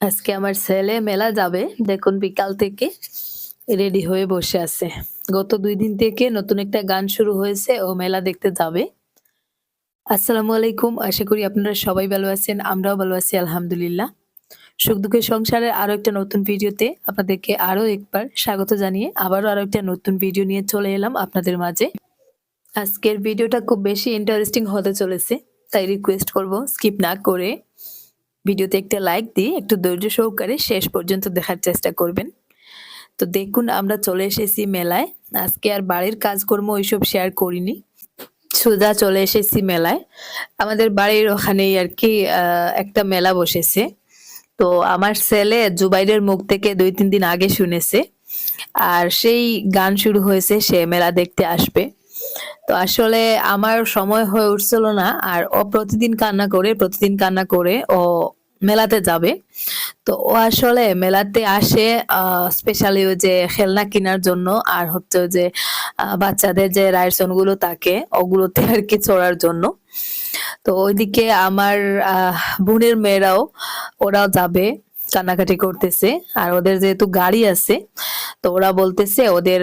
আজকে আমার ছেলে মেলা যাবে। দেখুন বিকাল থেকে রেডি হয়ে বসে আছে। গত দুই দিন থেকে নতুন একটা গান শুরু হয়েছে, ও মেলা দেখতে যাবে। আসসালামু আলাইকুম, আশা করি আপনারা সবাই ভালো আছেন, আমরাও ভালো আছি, আলহামদুলিল্লাহ। সুখ দুঃখের সংসারের আরও একটা নতুন ভিডিওতে আপনাদেরকে আরও একবার স্বাগত জানিয়ে আবারও আরও একটা নতুন ভিডিও নিয়ে চলে এলাম আপনাদের মাঝে। আজকের ভিডিওটা খুব বেশি ইন্টারেস্টিং হতে চলেছে, তাই রিকোয়েস্ট করব স্কিপ না করে ভিডিওতে একটা লাইক দিয়ে একটু ধৈর্য সহকারে শেষ পর্যন্ত দেখার চেষ্টা করবেন। তো দেখুন, আমরা চলে এসেছি মেলায়। আজকে আর বাড়ির কাজকর্ম ওইসব শেয়ার করিনি। সোজা চলে এসেছি মেলায়। আমাদের বাড়ির ওখানেই আর কি একটা মেলা বসেছে। তো আমার ছেলে জুবাইরের মুখ থেকে দুই, তিন দিন আগে শুনেছে। আর সেই গান শুরু হয়েছে, সে মেলা দেখতে আসবে। তো আসলে আমার সময় হয়ে উঠছিল না, আর ও প্রতিদিন কান্না করে, প্রতিদিন কান্না করে ও মেলাতে যাবে। তো ও আসলে মেলাতে আসে স্পেশালি ওই যে খেলনা কেনার জন্য আর হচ্ছে যে বাচ্চাদের যে রাইডসনগুলো থাকে, ওগুলোতে আর কি চড়ার জন্য। তো ওইদিকে আমার বোনের মেয়েরাও, ওরাও যাবে, কান্নাকাটি করতেছে। আর ওদের যেহেতু গাড়ি আছে, তো ওরা বলতেছে ওদের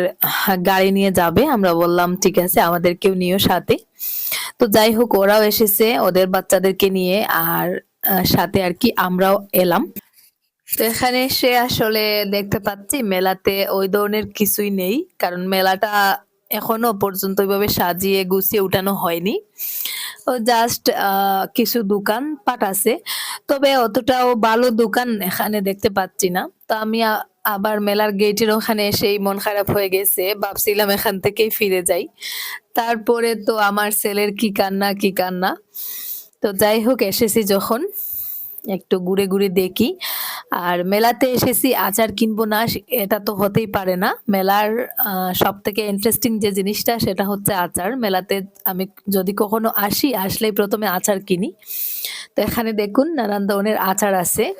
গাড়ি নিয়ে যাবে। আমরা বললাম, ঠিক আছে, আমাদেরকেও নিও সাথে। তো যাই হোক, ওরাও এসেছে ওদের বাচ্চাদেরকে নিয়ে। আর সাথে আর কি আমরাও এলাম। তো এখানে সে আসলে দেখতে পাচ্ছি মেলাতে ওই ধরনের কিছুই নেই, কারণ মেলাটা এখনও পর্যন্ত ওইভাবে সাজিয়ে গুছিয়ে উঠানো হয়নি। জাস্ট কিছু দোকান পাট আছে, তবে অতটাও ভালো দোকান এখানে দেখতে পাচ্ছি না। তো আমি আবার মেলার গেটের ওখানে এসেই মন খারাপ হয়ে গেছে, ভাবছিলাম এখান থেকেই ফিরে যাই। তারপরে তো আমার ছেলের কি কান্না কি কান্না। তো যাই হোক, এসেছি যখন একটু ঘুরে ঘুরে দেখি। আর মেলাতে এসেছি, আচার কিনবো না এটা তো হতেই পারে না। মেলার সব থেকে ইন্টারেস্টিং যে জিনিসটা, সেটা হচ্ছে আচার। মেলাতে আমি যদি কখনো আসি, আসলেই প্রথমে আচার কিনি। তো এখানে দেখুন নানান ধরনের আচার আছে।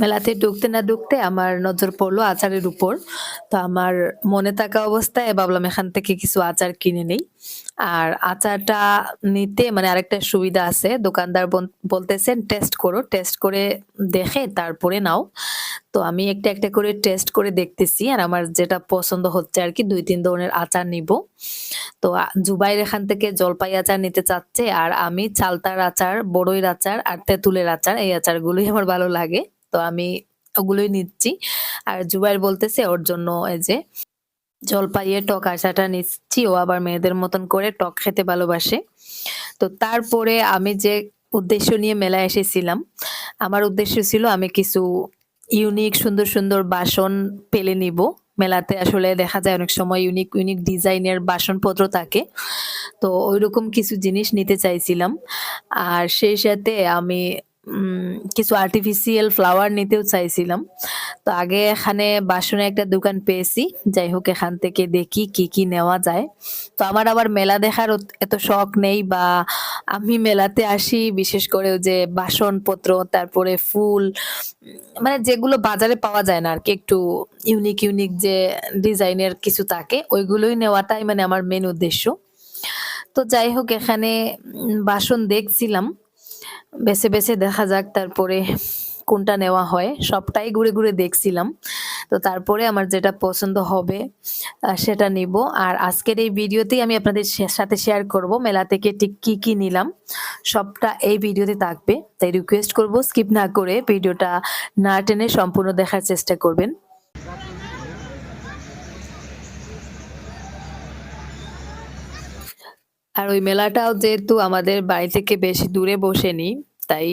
মেলাতে ঢুকতে না ঢুকতে আমার নজর পড়ল আচারের উপর। তো আমার মনে থাকা অবস্থায় ভাবলাম এখান থেকে কিছু আচার কিনে নেই। আর আচারটা নিতে মানে আরেকটা সুবিধা আছে। দোকানদার বল- বলতেছেন, টেস্ট করো, টেস্ট করে দেখে তারপরে নাও। তো আমি একটা একটা করে টেস্ট করে দেখতেছি আর আমার যেটা পছন্দ হচ্ছে আর কি, দুই, তিন ধরনের আচার নিব। তো জুবাইর এখান থেকে জলপাই আচার নিতে চাচ্ছে আর আমি চালতার আচার বড়ইর আচার আর তেঁতুলের আচার, এই আচারগুলোই আমার ভালো লাগে। তো আমি ওগুলোই নিচ্ছি। আর জুবাইর বলতেছে ওর জন্য এই যে জলপাইয়ের টক আচারটা নিচ্ছি, ও আবার মেয়েদের মতন করে টক খেতে ভালোবাসে। তো তারপরে আমি যে উদ্দেশ্য নিয়ে মেলায় এসেছিলাম, আমার উদ্দেশ্য ছিল আমি কিছু ইউনিক সুন্দর সুন্দর বাসন পেলে নিব। মেলাতে আসলে দেখা যায় অনেক সময় ইউনিক ইউনিক ডিজাইনের বাসনপত্র থাকে। তো ওইরকম কিছু জিনিস নিতে চাইছিলাম। আর সেই সাথে আমি কিছু আর্টিফিশিয়াল ফ্লাওয়ার নিতেও চাইছিলাম। তো আগে এখানে বাসনে একটা দোকান পেয়েছি। যাই হোক, এখান থেকে দেখি কি কি নেওয়া যায়। তো আমার আবার মেলা দেখার এত শখ নেই বা আমি মেলাতে আসি, বিশেষ করে যে বাসনপত্র, তারপরে ফুল মানে যেগুলো বাজারে পাওয়া যায় না আর কি, একটু ইউনিক ইউনিক যে ডিজাইনের কিছু থাকে, ওইগুলোই নেওয়াটাই মানে আমার মেন উদ্দেশ্য। তো যাই হোক, এখানে বাসন দেখছিলাম। বেছে বেছে দেখা যাক তারপরে কোনটা নেওয়া হয়। সবটাই ঘুরে ঘুরে দেখছিলাম। তো তারপরে আমার যেটা পছন্দ হবে সেটা নিব। আর আজকের এই ভিডিওতেই আমি আপনাদের সাথে শেয়ার করব মেলা থেকে ঠিক কি কি নিলাম। সবটা এই ভিডিওতে থাকবে। তাই রিকোয়েস্ট করব স্কিপ না করে ভিডিওটা না টেনে সম্পূর্ণ দেখার চেষ্টা করবেন। আর ওই মেলাটাও যেহেতু আমাদের বাড়ি থেকে বেশি দূরে বসেনি, তাই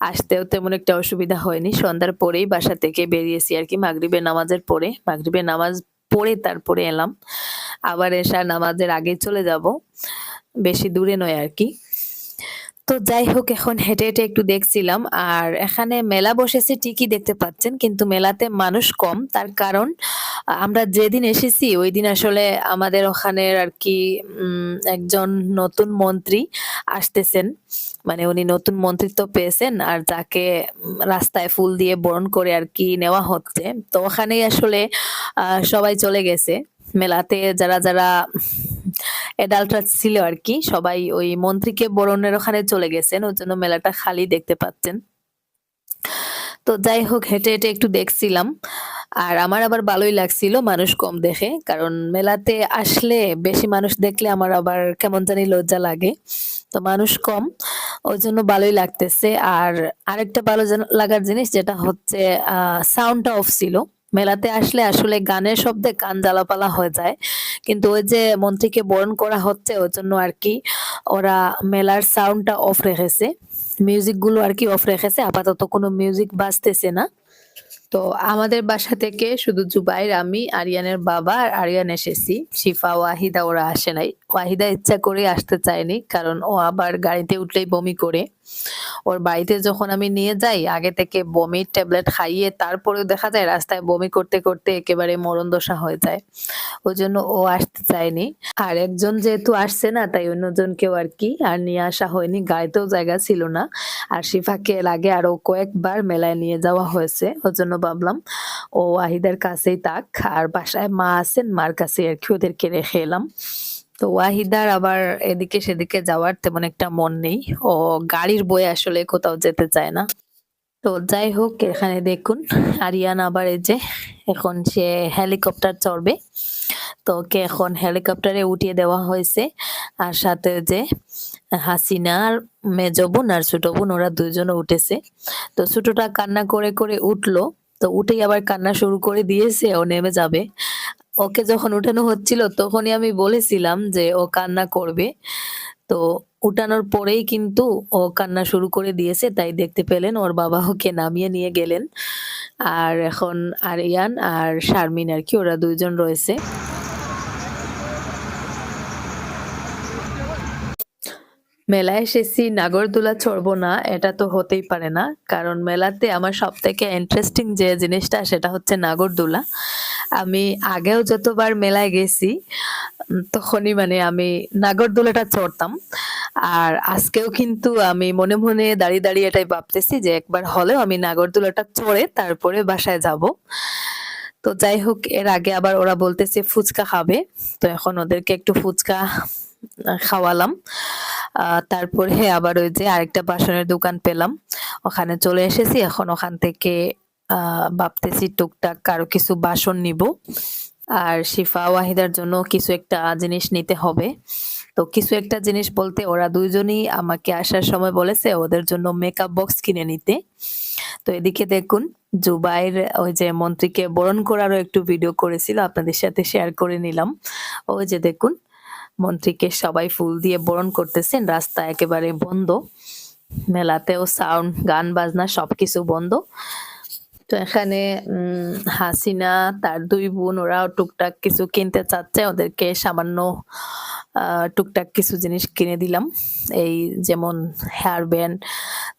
আসতেও তেমন একটা অসুবিধা হয়নি। সন্ধ্যার পরেই বাসা থেকে বেরিয়েছি আর কি, মাগরিবের নামাজের পরে। মাগরিবের নামাজ পড়ে তারপরে এলাম। আবার এসা নামাজের আগে চলে যাব। বেশি দূরে নয় আর কি। তো যাই হোক, এখন হেঁটে হেঁটে একটু দেখছিলাম, আর এখানে মেলা বসেছে, ঠিকই দেখতে পাচ্ছেন, কিন্তু মেলাতে মানুষ কম। তার কারণ, আমরা যেদিন এসেছি ওই দিন আসলে আমাদের ওখানের আর কি একজন নতুন মন্ত্রী আসতেছেন। মানে উনি নতুন মন্ত্রিত্ব পেয়েছেন, আর যাকে রাস্তায় ফুল দিয়ে বরণ করে আর কি নেওয়া হচ্ছে। তো ওখানেই আসলে সবাই চলে গেছে। মেলাতে যারা যারা এডাল্টরা ছিল আর কি সবাই ওই মন্ত্রীকে বরণের ওখানে চলে গেছেন ওই জন্য মেলাটা খালি দেখতে পাচ্ছেন তো যাই হোক হেঁটে, হেঁটে একটু দেখছিলাম। আর আমার আবার ভালোই লাগছিল মানুষ কম দেখে। কারণ মেলাতে আসলে বেশি মানুষ দেখলে আমার আবার কেমন জানি লজ্জা লাগে। তো মানুষ কম। ওই জন্য ভালোই লাগতেছে। আর আরেকটা ভালো লাগার জিনিস যেটা হচ্ছে সাউন্ডটা অফ ছিল। মেলাতে আসলে আসলে গানের শব্দে কান জ্বালাপালা হয়ে যায়। কিন্তু ওই যে মন্ত্রীকে বরণ করা হচ্ছে, ওই জন্য আর কি ওরা মেলার সাউন্ডটা অফ রেখেছে। মিউজিকগুলো আর কি অফ রেখেছে। আপাতত কোনো মিউজিক বাজতেছে না। তো আমাদের বাসা থেকে শুধু জুবাইর, আমি, আরিয়ানের বাবা আর আরিয়ান এসেছি। শিফা, ওয়াহিদা ওরা আসে নাই। ওয়াহিদা ইচ্ছা করেই আসতে চায়নি। কারণ ও আবার গাড়িতে উঠলেই বমি করে। ওর বাড়িতে যখন আমি নিয়ে যাই আগে থেকে বমির ট্যাবলেট খাইয়ে তারপরে দেখা যায় রাস্তায় বমি করতে, করতে একেবারে মরণদশা হয়ে যায়। ওই জন্য ও আসতে চায়নি। আর একজন যেহেতু আসছে না তাই অন্যজনকেও আর কি আর নিয়ে আসা হয়নি। গাড়িতেও জায়গা ছিল না। আর শিফাকে আগে আরও কয়েকবার মেলায় নিয়ে যাওয়া হয়েছে। ওজন্য ভাবলাম ও ওয়াহিদার কাছেই থাক। আর বাসায় মা আছেন, মার কাছেই আরকি ওদেরকে রেখে এলাম। তো ওয়াহিদার আবার এদিকে সেদিকে যাওয়ার তেমন একটা মন নেই। ও গাড়ির বয়ে আসলে কোথাও যেতে চায় না। তো যাই হোক এখানে দেখুন আরিয়ান আবার এই যে এখন সে হেলিকপ্টার চড়বে। তো ওকে এখন হেলিকপ্টারে উঠিয়ে দেওয়া হয়েছে। আর সাথে যে হাসিনা আর মেজো বোন আর ছোট বোন ওরা দুইজনে উঠেছে। তো ছোটটা কান্না করে, করে উঠল। তো উঠেই আবার কান্না শুরু করে দিয়েছে, ও নেমে যাবে। ওকে যখন উঠানো হচ্ছিল তখনই আমি বলেছিলাম যে ও কান্না করবে। তো উঠানোর পরেই কিন্তু ও কান্না শুরু করে দিয়েছে। তাই দেখতে পেলেন ওর বাবা ওকে নামিয়ে নিয়ে গেলেন। আর এখন আরিয়ান আর শারমিন আর কি, ওরা দুজন রয়েছে। মেলায় এসেছি নাগরদোলা চড়বো না এটা তো হতেই পারে না। কারণ মেলাতে আমার সব থেকে ইন্টারেস্টিং যে জিনিসটা সেটা হচ্ছে নাগরদোলা। আমি আগেও যতবার মেলায় গেছি তখনই মানে আমি নাগরদোলাটা চড়তাম। আর আজকেও কিন্তু আমি মনে, মনে দাঁড়িয়ে, দাঁড়িয়ে এটাই ভাবতেছি যে একবার হলেও আমি নাগরদোলাটা চড়ে তারপরে বাসায় যাব তো যাই হোক এর আগে আবার ওরা বলতেছে ফুচকা খাবে। তো এখন ওদেরকে একটু ফুচকা খাওয়ালাম। তারপরে আবার ওই যে আরেকটা বাসনের দোকান পেলাম। ওখানে চলে এসেছি। এখন ওখান থেকে ভাবতেছি টুকটাক আরও কিছু বাসন নিবো। আর শিফা, ওয়াহিদার জন্য কিছু একটা জিনিস নিতে হবে। তো কিছু একটা জিনিস বলতে ওরা ২ জনই আমাকে আসার সময় বলেছে ওদের জন্য মেকআপ বক্স কিনে নিতে। তো এদিকে দেখুন জুবাইর ওই যে মন্ত্রীকে বরণ করারও একটু ভিডিও করেছিল আপনাদের সাথে শেয়ার করে নিলাম। ওই যে দেখুন মন্ত্রীকে সবাই ফুল দিয়ে বরণ করতেছেন। রাস্তা একেবারে বন্ধ। মেলাতেও সাউন্ড, গান বাজনা সবকিছু বন্ধ। তো এখানে হাসিনা তার দুই বোন ওরাও টুকটাক কিছু কিনতে চাচ্ছে। ওদেরকে সামান্য টুকটাক কিছু জিনিস কিনে দিলাম। এই যেমন হেয়ার ব্যান্ড।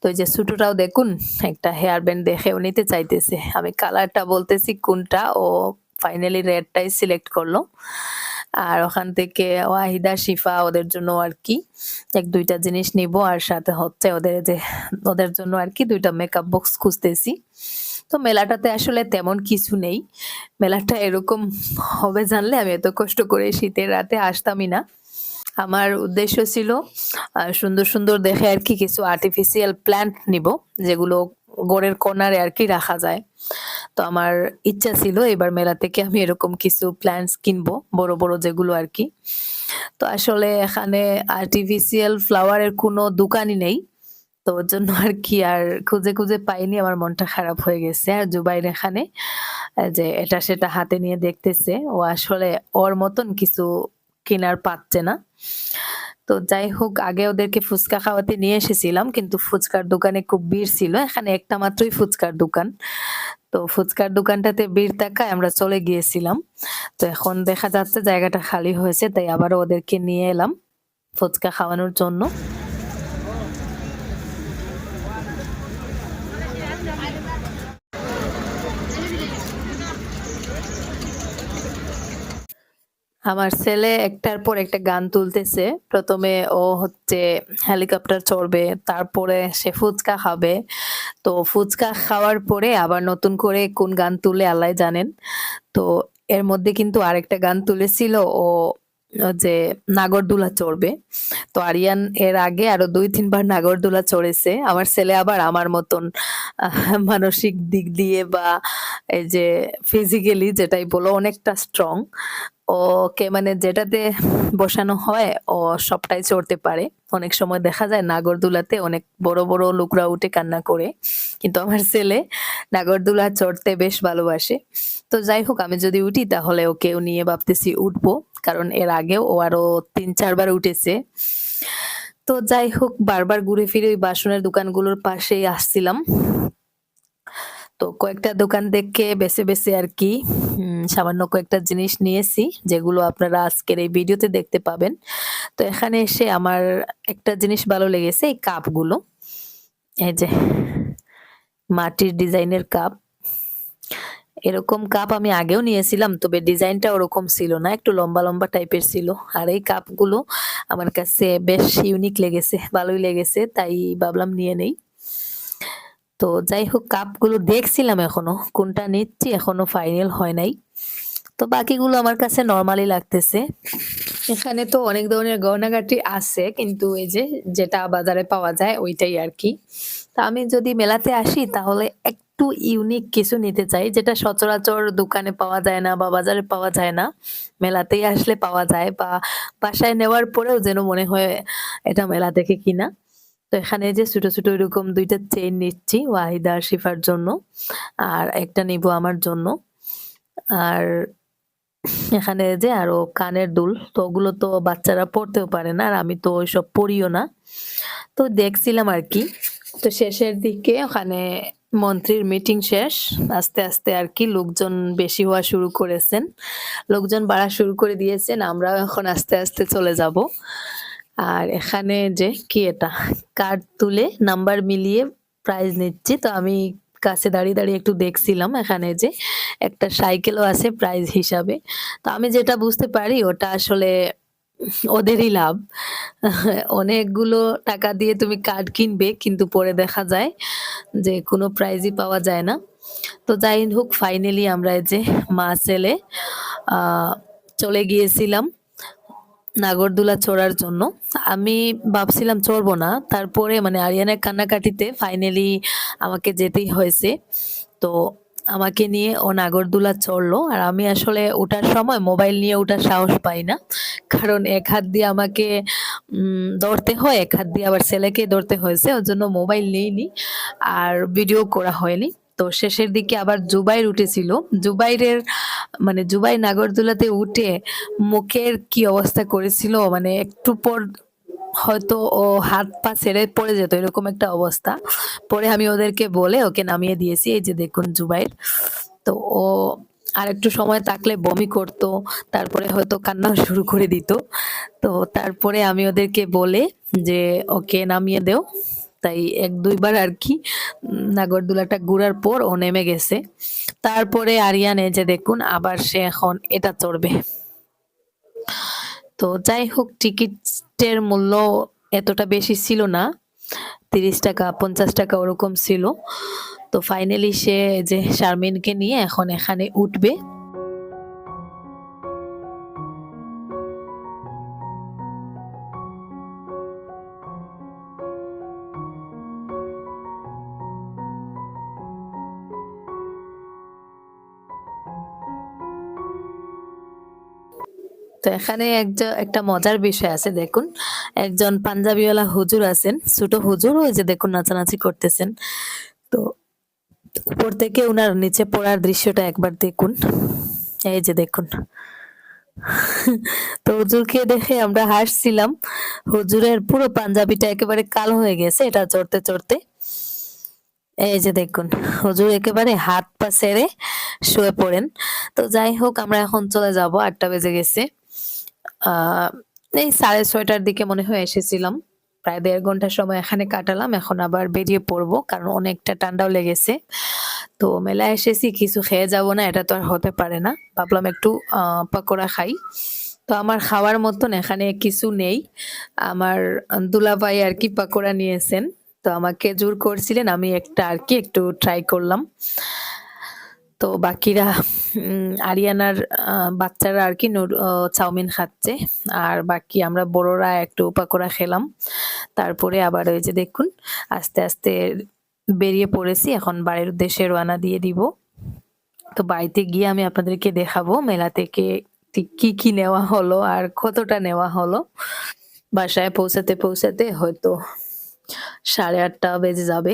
তো যে ছোটটাও দেখুন একটা হেয়ার ব্যান্ড দেখেও নিতে চাইতেছে। আমি কালারটা বলতেছি কোনটা ও ফাইনালি রেডটাই সিলেক্ট করল। আর ওখান থেকে ওয়াহিদা, শিফা ওদের জন্য আর কি এক দুইটা জিনিস নিব আর সাথে হচ্ছে ওদের যে ওদের জন্য আর কি দুইটা মেকআপ বক্স খুঁজতেছি। তো মেলাটাতে আসলে তেমন কিছু নেই। মেলাটা এরকম হবে জানলে আমি এত কষ্ট করে শীতের রাতে আসতামই না। আমার উদ্দেশ্য ছিল সুন্দর, সুন্দর দেখে আর কি কিছু আর্টিফিশিয়াল প্ল্যান্ট নিব যেগুলো ঘরের আর কি রাখা যায়। তো আমার ইচ্ছা ছিল এবার মেলা থেকে আমি এরকম কিছু প্ল্যান্টস কিনবো। বড়, বড় যেগুলো আর কি তো আসলে এখানে আর্টিফিশিয়াল ফ্লাওয়ারের কোনো দোকানই নেই। তো ওর জন্য আর কি আর খুঁজে, খুঁজে পাইনি আমার মনটা খারাপ হয়ে গেছে। আর জুবাইর এখানে যে এটা সেটা হাতে নিয়ে দেখতেছে। ও আসলে ওর মতন কিছু কেনার পাচ্ছে না। তো যাই হোক, আগে ওদেরকে ফুচকা খাওয়াতে নিয়ে এসেছিলাম। কিন্তু ফুচকার দোকানে খুব ভিড় ছিল। এখানে একটা মাত্রই ফুচকার দোকান। তো ফুচকার দোকানটাতে ভিড় থাকায় আমরা চলে গিয়েছিলাম। তো এখন দেখা যাচ্ছে জায়গাটা খালি হয়েছে, তাই আবারও ওদেরকে নিয়ে এলাম ফুচকা খাওয়ানোর জন্য। আমার ছেলে একটার পর একটা গান তুলতেছে। প্রথমে ও হচ্ছে হেলিকপ্টার চড়বে, তারপরে সে ফুচকা খাবে। তো ফুচকা খাওয়ার পরে আবার নতুন করে কোন গান তুলে আল্লাহই জানেন। তো এর মধ্যে কিন্তু আরেকটা গান তুলেছিল ও যে নাগরদোলা চড়বে তো আরিয়ান এর আগে আরও দুই তিনবার নাগরদোলা চড়েছে আমার ছেলে আবার আমার মতন মানসিক দিক দিয়ে বা এই যে ফিজিক্যালি যেটাই বলো অনেকটা স্ট্রং ওকে মানে যেটাতে বসানো হয়, ও সবটাই চড়তে পারে। অনেক সময় দেখা যায় নাগরদোলাতে অনেক বড় বড় লোকরা উঠে কান্না করে। কিন্তু আমার ছেলে নাগরদোলা চড়তে বেশ ভালোবাসে। তো যাই হোক, আমি যদি উঠি তাহলে ওকেও নিয়ে ভাবতেছি উঠবো। কারণ এর আগেও ও আরও তিন চারবার উঠেছে। তো যাই হোক, বারবার ঘুরে ফিরে ওই বাসনের দোকানগুলোর পাশেই আসছিলাম। তো কয়েকটা দোকান দেখে বেছে বেছে আর কি সামান্য কয়েকটা জিনিস নিয়েছি, যেগুলো আপনারা আজকের এই ভিডিওতে দেখতে পাবেন। তো এখানে এসে আমার একটা জিনিস ভালো লেগেছে, এই কাপগুলো। এই যে মাটির ডিজাইনের কাপ। এরকম কাপ আমি আগেও নিয়েছিলাম, তবে ডিজাইনটা ওরকম ছিল না, একটু লম্বা লম্বা টাইপের ছিল। আর এই কাপগুলো আমার কাছে বেশ ইউনিক লেগেছে, ভালোই লেগেছে, তাই ভাবলাম নিয়ে নেই। তো যাই হোক কাপগুলো দেখছিলাম এখনও। কোনটা নিচ্ছি এখনও ফাইনাল হয় নাই। তো বাকিগুলো আমার কাছে নর্মালি লাগতেছে। এখানে তো অনেক ধরনের গয়নাগাটি আছে, কিন্তু এই যে যেটা বাজারে পাওয়া যায় ওইটাই আর কি। তা আমি যদি মেলাতে আসি, তাহলে একটু ইউনিক কিছু নিতে চাই, যেটা সচরাচর দোকানে পাওয়া যায় না বা বাজারে পাওয়া যায় না। মেলাতেই আসলে পাওয়া যায় বা বাসায় নেওয়ার পরেও যেন মনে হয় এটা মেলা থেকে কিনা। তো এখানে যে ছোট ছোট এরকম দুইটা চেইন নিচ্ছি, ওয়াহিদা আর শিফার জন্য, আর একটা নিব আমার জন্য। আর এখানে যে আরও কানের দুল, তো ওগুলো তো বাচ্চারা পড়তেও পারে না, আর আমি তো ওইসব পড়িও না। তো দেখছিলাম আর কি। তো শেষের দিকে ওখানে মন্ত্রীর মিটিং শেষ, আস্তে আস্তে আর কি লোকজন বেশি হওয়া শুরু করেছেন। লোকজন বাড়া শুরু করে দিয়েছেন, আমরাও এখন আস্তে আস্তে চলে যাব। আর এখানে যে কি এটা? কার্ড তুলে নাম্বার মিলিয়ে প্রাইজ নিচ্ছি। তো আমি কাছে দাঁড়িয়ে দাঁড়িয়ে একটু দেখছিলাম এখানে যে একটা সাইকেলও আছে প্রাইজ হিসাবে। তো আমি যেটা বুঝতে পারি ওটা আসলে ওদেরই লাভ। অনেকগুলো টাকা দিয়ে তুমি কার্ড কিনবে কিন্তু পরে দেখা যায় যে কোনো প্রাইজই পাওয়া যায় না। তো যাই হোক ফাইনালি আমরা যে মা ছেলে চলে গিয়েছিলাম। নাগরদোলা চড়ার জন্য। আমি ভাবছিলাম চড়বো না। তারপরে মানে আরিয়ানের কান্নাকাটিতে ফাইনালি আমাকে যেতেই হয়েছে। তো আমাকে নিয়ে ও নাগরদোলা চড়লো। আর আমি আসলে ওঠার সময় মোবাইল নিয়ে ওঠার সাহস পাই না। কারণ এক হাত দিয়ে আমাকে ধরতে হয়, এক হাত দিয়ে আবার ছেলেকে ধরতে হয়েছে। ওর জন্য মোবাইল নেইনি। আর ভিডিও করা হয়নি। তো শেষের দিকে আবার জুবাইর উঠেছিল। জুবাইরের মানে জুবাই নাগরদোলাতে উঠে মুখের কি অবস্থা করেছিল মানে একটু পর হয়তো ও হাত পা ছেড়ে পড়ে যেত, এরকম একটা অবস্থা। পরে আমি ওদেরকে বলে ওকে নামিয়ে দিয়েছি, এই যে দেখুন জুবাইর। তো ও আর একটু সময় থাকলে বমি করতো, তারপরে হয়তো কান্না শুরু করে দিত। তো তারপরে আমি ওদেরকে বলে যে, ওকে নামিয়ে দেও। তাই এক দুইবার আর কি নাগরদোলাটা ঘুরার পর ও নেমে গেছে। তারপরে আরিয়ান যে দেখুন আবার সে এখন এটা চড়বে। তো যাই হোক, টিকিটের মূল্য এতটা বেশি ছিল না, তিরিশ টাকা, পঞ্চাশ টাকা ওরকম ছিল। তো ফাইনালি সে যে শারমিনকে নিয়ে এখন এখানে উঠবে। তো এখানে একজন একটা মজার বিষয় আছে, দেখুন। একজন পাঞ্জাবিওয়ালা হুজুর আছেন, ছোট হুজুর, ওই যে দেখুন নাচানাচি করতেছেন। তো উপর থেকে উনার নিচে পড়ার দৃশ্যটা একবার দেখুন। এই যে দেখুন। তো হুজুরকে দেখে আমরা হাসছিলাম। হুজুরের পুরো পাঞ্জাবিটা একেবারে কালো হয়ে গেছে, এটা চড়তে চড়তে। এই যে দেখুন, হুজুর একেবারে হাত পা ছেড়ে শুয়ে পড়েন। তো যাই হোক, আমরা এখন চলে যাব, আটটা বেজে গেছে। এই সাড়ে ছয়টার দিকে মনে হয় এসেছিলাম। প্রায় দেড় ঘণ্টার সময় এখানে কাটালাম, এখন আবার বেরিয়ে পড়ব, কারণ অনেকটা ঠান্ডাও লেগেছে। তো মেলায় এসেছি, কিছু খেয়ে যাব না, এটা তো আর হতে পারে না। ভাবলাম একটু পকোড়া খাই। তো আমার খাওয়ার মতন এখানে কিছু নেই। আমার দুলাভাই আর কি পকোড়া নিয়েছেন। তো আমাকে জোর করছিলেন, আমি একটা আর কি একটু ট্রাই করলাম। তো বাকিরা আরিয়ানার বাচ্চারা আর কি চাউমিন খাচ্ছে। আর বাকি আমরা বড়রা একটু পাকোড়া খেলাম। তারপরে আবার ওই যে দেখুন আস্তে, আস্তে বেরিয়ে পড়েছি। এখন বাড়ির উদ্দেশ্যে রওনা দিয়ে দিব। তো বাড়িতে গিয়ে আমি আপনাদেরকে দেখাবো মেলা থেকে কি, কি নেওয়া হলো আর কতটা নেওয়া হলো। বাসায় পৌঁছাতে, পৌঁছাতে হয়তো 8:30 বেজে যাবে।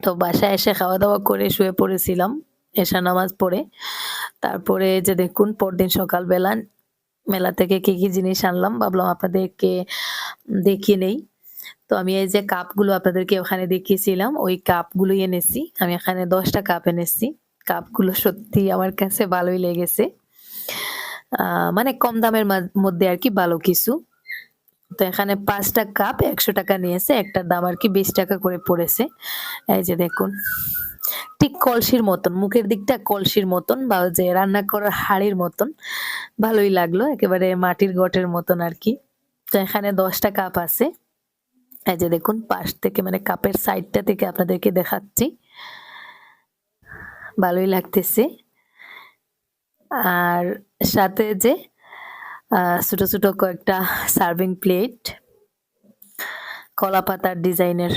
তো বাসায় এসে খাওয়া-দাওয়া করে শুয়ে পড়েছিলাম এশা নামাজ পড়ে। তারপরে যে দেখুন পরদিন সকালবেলা মেলা থেকে কি, কি জিনিস আনলাম ভাবলাম আপনাদেরকে দেখিয়ে নেই। তো আমি এই যে কাপগুলো আপনাদেরকে ওখানে দেখিয়েছিলাম ওই কাপগুলোই এনেছি। আমি এখানে দশটা কাপ এনেছি। কাপগুলো সত্যি আমার কাছে ভালোই লেগেছে। মানে কম দামের মধ্যে আরকি ভালো কিছু। তো এখানে পাঁচটা কাপ একশো টাকা নিয়েছে। একটার দাম আরকি ৳২০ করে পড়েছে। এই যে দেখুন। ঠিক কলসির মতন, মুখের দিকটা কলসির মতন বা যে রান্না করার হাঁড়ির মতন। ভালোই লাগল। একেবারে মাটির গটের মতন আর কি তো এখানে দশটা কাপ আছে। এই যে দেখুন পাশ থেকে মানে কাপের সাইডটা থেকে আপনাদেরকে দেখাচ্ছি। ভালোই লাগতেছে। আর সাথে যে ছোট, ছোট কয়েকটা সার্ভিং প্লেট। কলাপাতার ডিজাইনের।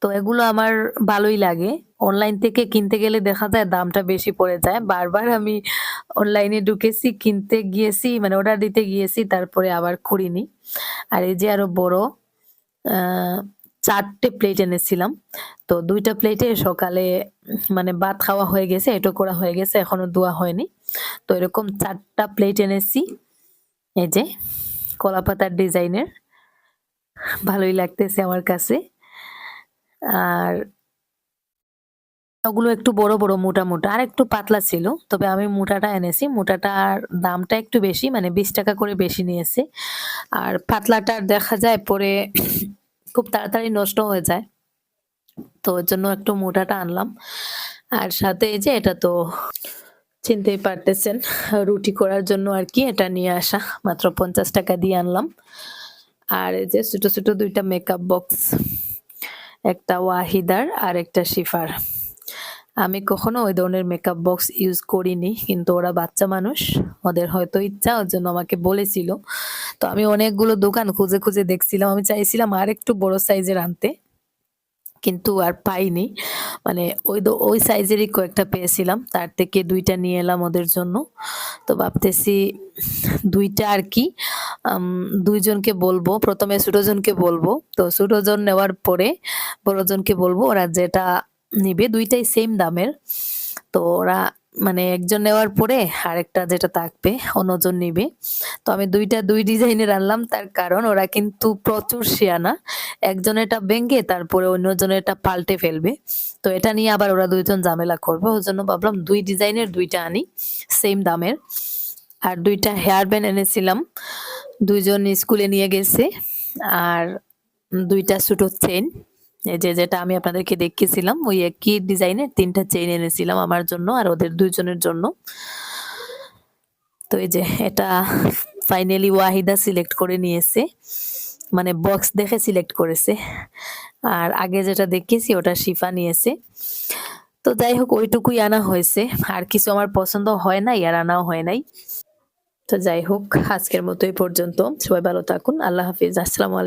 তো এগুলো আমার ভালোই লাগে। অনলাইন থেকে কিনতে গেলে দেখা যায় দামটা বেশি পড়ে যায়। বারবার আমি অনলাইনে ঢুকেছি, কিনতে গিয়েছি মানে অর্ডার দিতে গিয়েছি তারপরে আবার করিনি। আর এই যে আরও বড় আ ৪ টে প্লেট এনেছিলাম। তো দুইটা প্লেটে সকালে মানে ভাত খাওয়া হয়ে গেছে, এঁটো করা হয়ে গেছে, এখনও ধোয়া হয়নি। তো এরকম ৪ টা প্লেট এনেছি। এই যে কলাপাতার ডিজাইনের। ভালোই লাগতেছে আমার কাছে। আর ওগুলো একটু বড়, বড় মোটা, মোটা। আর একটু পাতলা ছিল। তবে আমি মোটাটা এনেছি। মোটাটার দামটা একটু বেশি মানে ৳২০ করে বেশি নিয়েছে। আর পাতলাটা দেখা যায় পরে খুব তাড়াতাড়ি নষ্ট হয়ে যায়। তো ওর জন্য একটু মোটাটা আনলাম। আর সাথে এই যে এটা তো চিনতেই পারতেছেন, রুটি করার জন্য আর কি এটা নিয়ে আসা। মাত্র ৳৫০ দিয়ে আনলাম। আর এই যে ছোটো ছোটো দুইটা মেকআপ বক্স। একটা ওয়াহিদার আর একটা শিফার। আমি কখনো ওই ধরনের মেকআপ বক্স ইউজ করিনি। কিন্তু ওরা বাচ্চা মানুষ। ওদের হয়তো ইচ্ছা ওর জন্য আমাকে বলেছিল। তো আমি অনেকগুলো দোকান খুঁজে, খুঁজে দেখছিলাম। আমি চাইছিলাম আর একটু বড় সাইজের আনতে। কিন্তু আর পাইনি। মানে ওই ওই সাইজেরই কয়েকটা পেয়েছিলাম। তার থেকে দুইটা নিয়ে এলাম ওদের জন্য। তো ভাবতেছি দুইটা আর কি দুইজনকে বলব। ১ম এ ছোটজনকে বলব। তো ছোটজন নেওয়ার পরে বড়জনকে বলব। ওরা যেটা নিবে, দুইটাই সেম দামের। তো ওরা মানে একজন নেওয়ার পরে আরেকটা যেটা থাকবে, অন্যজন নিবে। তো আমি ২ টা ২ ডিজাইনের আনলাম, তার কারণ ওরা কিন্তু প্রচুর শিয়ানা। একজনেরটা ভেঙে তারপরে অন্যজনেরটা পাল্টে ফেলবে। তো এটা নিয়ে আবার ওরা ২ জন ঝামেলা করবে। ওই জন্য ভাবলাম দুই ডিজাইনের দুইটা আনি। সেম দামের। আর দুইটা হেয়ার ব্যান্ড এনেছিলাম। দুইজন স্কুলে নিয়ে গেছে। আর ২ টা ছোট চেইন। যে যেটা আমি আপনাদেরকে দেখিয়েছিলাম, ওই একই ডিজাইনের ৩ টা চেইন এনেছিলাম আমার জন্য আর ওদের ২ জনের জন্য। তো এই যে এটা ফাইনালি ওয়াহিদা সিলেক্ট করে নিয়েছে। মানে বক্স দেখে সিলেক্ট করেছে। আর আগে যেটা দেখিয়েছি, ওটা শিফা নিয়েছে। তো যাই হোক, ওইটুকুই আনা হয়েছে। আর কিছু আমার পছন্দ হয় নাই, আর আনাও হয় নাই। তো যাই হোক, আজকের মতো এই পর্যন্ত। সবাই ভালো থাকুন। আল্লাহ হাফিজ। আসসালামু আলাই